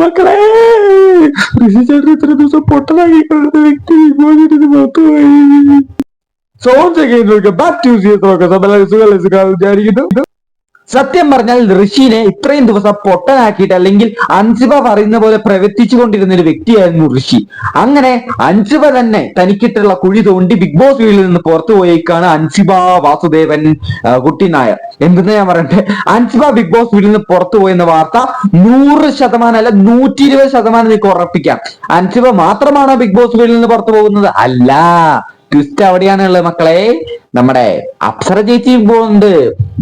മക്കളെ ഋഷി ചേട്ടൻ ഇത്ര ദിവസം പൊട്ടനാക്കി കൊണ്ടിരുന്ന വ്യക്തി ബോധിട്ട് പുറത്തുപോയി സോൺ ചെയ്യുന്നവർക്ക് ബാക്ക് ടു സിയത്തൊക്കെ സുഖം സുഖം വിചാരിക്കുന്നു. സത്യം പറഞ്ഞാൽ ഋഷിനെ ഇത്രയും ദിവസം പൊട്ടനാക്കിയിട്ട് അല്ലെങ്കിൽ അൻസിബ പറയുന്ന പോലെ പ്രവർത്തിച്ചു കൊണ്ടിരുന്ന ഒരു വ്യക്തിയായിരുന്നു ഋഷി. അങ്ങനെ അൻസിബ തന്നെ തനിക്കിട്ടുള്ള കുഴി തോണ്ടി ബിഗ് ബോസ് വീട്ടിൽ നിന്ന് പുറത്തു പോയേക്കാണ് അൻസിബ വാസുദേവൻ കുട്ടി നായർ. എന്തെന്ന് ഞാൻ പറയട്ടെ അൻസിബ ബിഗ് ബോസ് വീട്ടിൽ നിന്ന് പുറത്തു പോയെന്ന വാർത്ത നൂറ് ശതമാനം അല്ല നൂറ്റി ഇരുപത് ശതമാനം നിങ്ങൾക്ക് ഉറപ്പിക്കാം. അൻസിബ മാത്രമാണോ ബിഗ് ബോസ് വീട്ടിൽ നിന്ന് പുറത്തു പോകുന്നത്? അല്ല. ട്വിസ്റ്റ് അവിടെയാണുള്ളത് മക്കളെ. നമ്മുടെ അപ്സര ചേച്ചി പോകുന്നുണ്ട്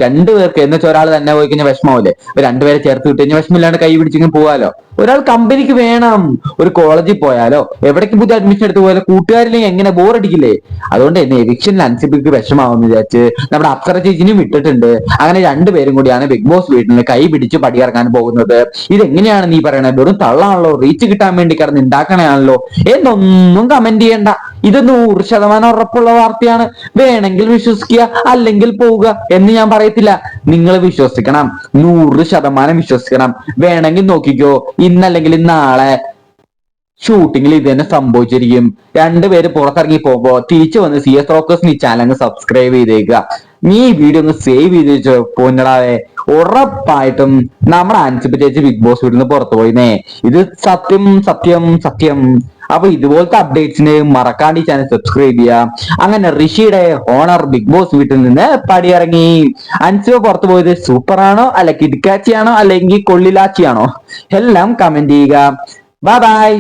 രണ്ടുപേർക്ക് എന്ന് വെച്ചാൽ ഒരാൾ തന്നെ പോയി കഴിഞ്ഞാൽ വിഷമാവില്ലേ രണ്ടുപേരെ ചേർത്ത് വിട്ട് കഴിഞ്ഞാൽ വിഷമില്ലാണ്ട് കൈ പിടിച്ചെങ്കിൽ പോവാലോ? ഒരാൾ കമ്പനിക്ക് വേണം. ഒരു കോളേജിൽ പോയാലോ? എവിടേക്ക് പുതിയ അഡ്മിഷൻ എടുത്ത് പോയാലോ കൂട്ടുകാരില്ലെങ്കിൽ എങ്ങനെ ബോറടിക്കില്ലേ അതുകൊണ്ട് തന്നെ എവിക്ഷനിൽ അൻസിബിക്ക് വിഷമാവെന്ന് വിചാരിച്ച് നമ്മുടെ അപ്സര ചേച്ചിനും വിട്ടിട്ടുണ്ട്. അങ്ങനെ രണ്ടുപേരും കൂടിയാണ് ബിഗ് ബോസ് വീട്ടിൽ കൈ പിടിച്ച് പടിയിറങ്ങാൻ പോകുന്നത്. ഇതെങ്ങനെയാണ് നീ പറയണത്? വെറും തള്ളാണല്ലോ? റീച്ച് കിട്ടാൻ വേണ്ടി കിടന്ന് ഉണ്ടാക്കണയാണല്ലോ എന്നൊന്നും കമന്റ് ചെയ്യണ്ട. ഇത് നൂറ് ശതമാനം ഉറപ്പുള്ള വാർത്തയാണ്. വേണമെങ്കിൽ വിശ്വസിക്കുക അല്ലെങ്കിൽ പോവുക എന്ന് ഞാൻ പറയത്തില്ല. നിങ്ങൾ വിശ്വസിക്കണം. നൂറ് ശതമാനം വിശ്വസിക്കണം. വേണമെങ്കിൽ നോക്കിക്കോ. ഇന്നല്ലെങ്കിൽ നാളെ ഷൂട്ടിങ്ങിൽ ഇത് തന്നെ സംഭവിച്ചിരിക്കും. രണ്ടുപേര് പുറത്തിറങ്ങി പോകുമ്പോ തിരിച്ചു വന്ന് സി എസ് റോക്കേഴ്സിന് ഈ ചാനൽ സബ്സ്ക്രൈബ് ചെയ്തേക്കുക. നീ ഈ വീഡിയോ ഒന്ന് സേവ് ചെയ്ത് വെച്ചോ പോന്നടാവേ. ഉറപ്പായിട്ടും നമ്മുടെ അനുസരിച്ച് ബിഗ് ബോസ് വീട്ടിൽ നിന്ന് പുറത്തു പോയിന്നേ ഇത് സത്യം സത്യം സത്യം. അപ്പൊ ഇതുപോലത്തെ അപ്ഡേറ്റ്സിന് മറക്കാണ്ട് ഈ ചാനൽ സബ്സ്ക്രൈബ് ചെയ്യാം. അങ്ങനെ ഋഷിയുടെ ഓണർ ബിഗ് ബോസ് വീട്ടിൽ നിന്ന് പടിയിറങ്ങി. അൻസിബ പുറത്തു പോയത് സൂപ്പറാണോ? അല്ല കിടക്കാച്ചിയാണോ അല്ലെങ്കിൽ കൊള്ളിലാച്ചിയാണോ? എല്ലാം കമന്റ് ചെയ്യുക. Bye bye